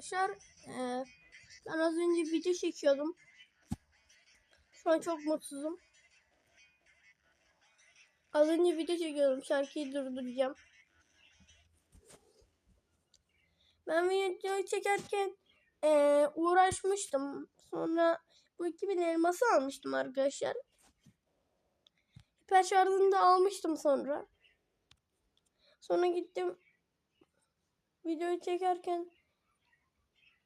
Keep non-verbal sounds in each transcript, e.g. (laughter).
arkadaşlar. Ee, ben az önce video çekiyordum. Şu an çok mutsuzum. Az önce video çekiyordum. Şarkıyı durduracağım. Ben videoyu çekerken ee, uğraşmıştım. Sonra bu 2000 elması almıştım arkadaşlar. Hiper şarjını da almıştım sonra. Sonra gittim videoyu çekerken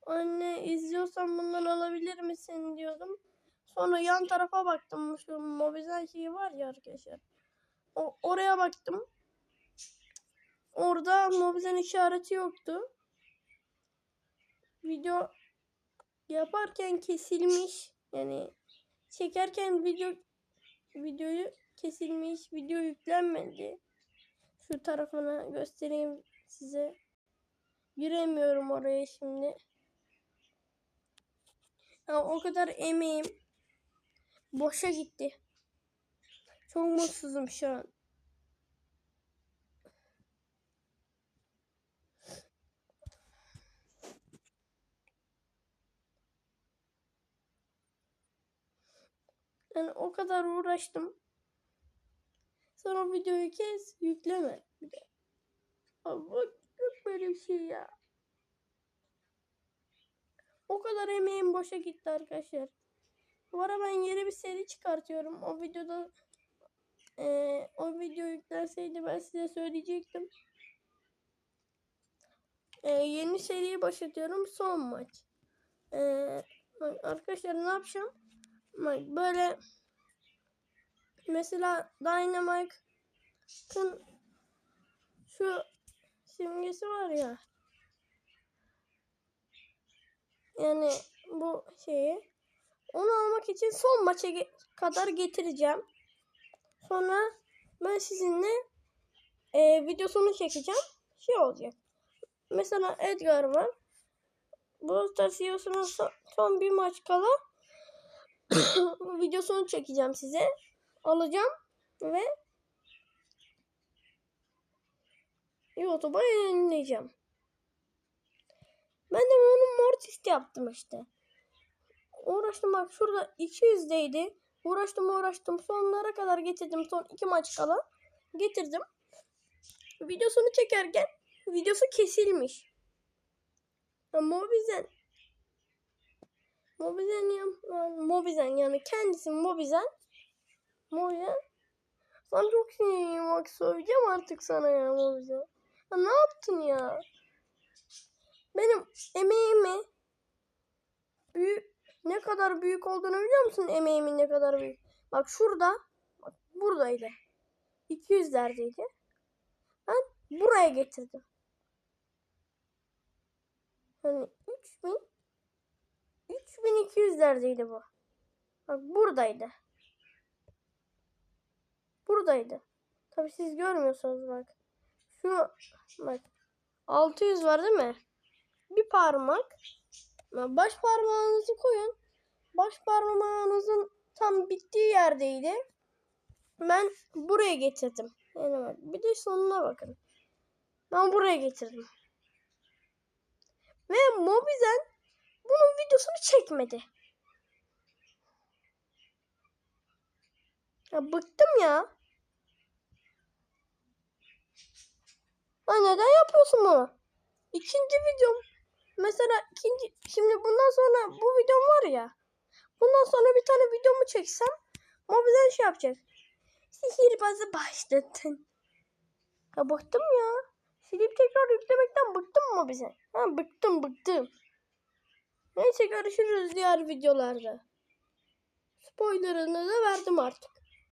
anne izliyorsan bundan alabilir misin diyordum. Sonra yan tarafa baktım. Şu Mobizen şeyi var ya arkadaşlar. O, oraya baktım. Orada Mobizen işareti yoktu. Video yaparken kesilmiş. Yani çekerken video videoyu kesilmiş. Video yüklenmedi. Şu tarafına göstereyim size. Giremiyorum oraya şimdi. O kadar emeğim boşa gitti. Çok mutsuzum şu an. Yani o kadar uğraştım. Sonra videoyu kes, yükleme. Bir de. Bak yok böyle bir şey ya. Kadar emeğim boşa gitti arkadaşlar. Bu ara ben yeni bir seri çıkartıyorum. O videoda eee, o video yüklenseydi ben size söyleyecektim. Eee, yeni seriyi başlatıyorum. Son maç. Eee, bak arkadaşlar ne yapacağım? Bak böyle mesela Dynamite'ın şu simgesi var ya. Yani bu şeyi onu almak için son maça ge- kadar getireceğim. Sonra ben sizinle e, videosunu çekeceğim. Şey olacak. Mesela Edgar var. Bu Stars CEO'sunun son, son bir maç kala (coughs) videosunu çekeceğim size. Alacağım ve YouTube'a yayınlayacağım. Ben de onun Mortis'te yaptım işte. Uğraştım bak şurada 200'deydi. Uğraştım uğraştım sonlara kadar getirdim. Son iki maç kala getirdim. Videosunu çekerken videosu kesilmiş. Ya Mobizen Mobizen ya Mobizen yani kendisi Mobizen Mobizen Sana çok sinirliyim bak söyleyeceğim artık sana ya Mobizen. Ya ne yaptın ya? Benim emeğimi büyük ne kadar büyük olduğunu biliyor musun emeğimin ne kadar büyük? Bak şurada bak buradaydı. 200'lerdeydi. Ben buraya getirdim. Hani 3000 3200'lerdeydi bu. Bak buradaydı. Buradaydı. Tabi siz görmüyorsunuz bak. Şu bak 600 var değil mi? Bir parmak. Baş parmağınızı koyun. Baş parmağınızın tam bittiği yerdeydi. Ben buraya getirdim. Yani bir de sonuna bakın. Ben buraya getirdim. Ve Mobizen bunun videosunu çekmedi. Ya bıktım ya. Ya neden yapıyorsun bunu? İkinci videom. Mesela ikinci şimdi bundan sonra bu videom var ya. Bundan sonra bir tane videomu çeksem Mobizen şey yapacak. Sihirbazı başlattın. Ya bıktım ya. Silip tekrar yüklemekten bıktım mı bize? Ha bıktım bıktım. Neyse görüşürüz diğer videolarda. Spoilerını da verdim artık.